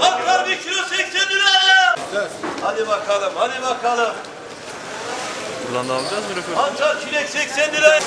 Mantar bir kilo 80 lira. Hadi bakalım, hadi bakalım. Buradan da alacağız mı röportaj? Mantar çilek 80 lira.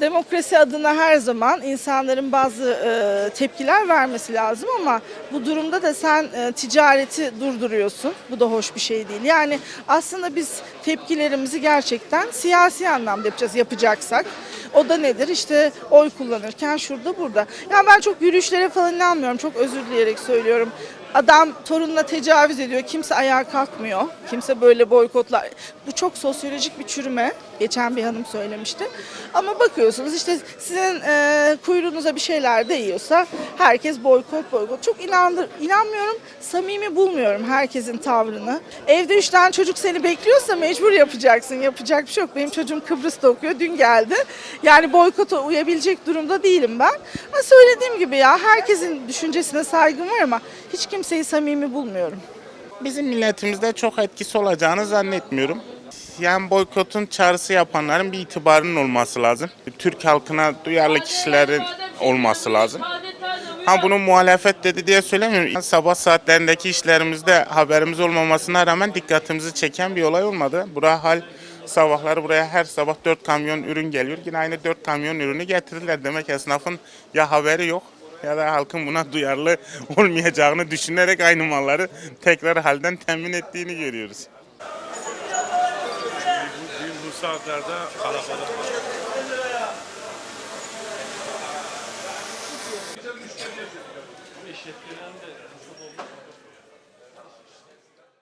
Demokrasi adına her zaman insanların bazı e, tepkiler vermesi lazım ama bu durumda da sen e, ticareti durduruyorsun. Bu da hoş bir şey değil. Yani aslında biz tepkilerimizi gerçekten siyasi anlamda yapacağız yapacaksak. O da nedir? İşte oy kullanırken şurada burada. Yani ben çok yürüyüşlere falan inanmıyorum. Çok özür dileyerek söylüyorum. Adam torununa tecavüz ediyor. Kimse ayağa kalkmıyor. Kimse böyle boykotlar. Bu çok sosyolojik bir çürüme. Geçen bir hanım söylemişti. Ama bakıyorsunuz işte sizin e, kuyruğunuza bir şeyler değiyorsa herkes boykot boykot. Çok inandır, inanmıyorum. Samimi bulmuyorum herkesin tavrını. Evde üç tane çocuk seni bekliyorsa mecbur yapacaksın. Yapacak bir şey yok. Benim çocuğum Kıbrıs'ta okuyor. Dün geldi. Yani boykota uyabilecek durumda değilim ben. Ama söylediğim gibi ya herkesin düşüncesine saygım var ama hiç kimseyi samimi bulmuyorum. Bizim milletimizde çok etkisi olacağını zannetmiyorum. Yani boykotun çağrısı yapanların bir itibarının olması lazım. Türk halkına duyarlı kişilerin olması lazım. Ha bunu muhalefet dedi diye söylemiyorum. Sabah saatlerindeki işlerimizde haberimiz olmamasına rağmen dikkatimizi çeken bir olay olmadı. Bura hal sabahları buraya her sabah 4 kamyon ürün geliyor. Yine aynı 4 kamyon ürünü getirdiler. Demek esnafın ya haberi yok ya da halkın buna duyarlı olmayacağını düşünerek aynı malları tekrar halden temin ettiğini görüyoruz. Bugün bu saatlerde kalabalık.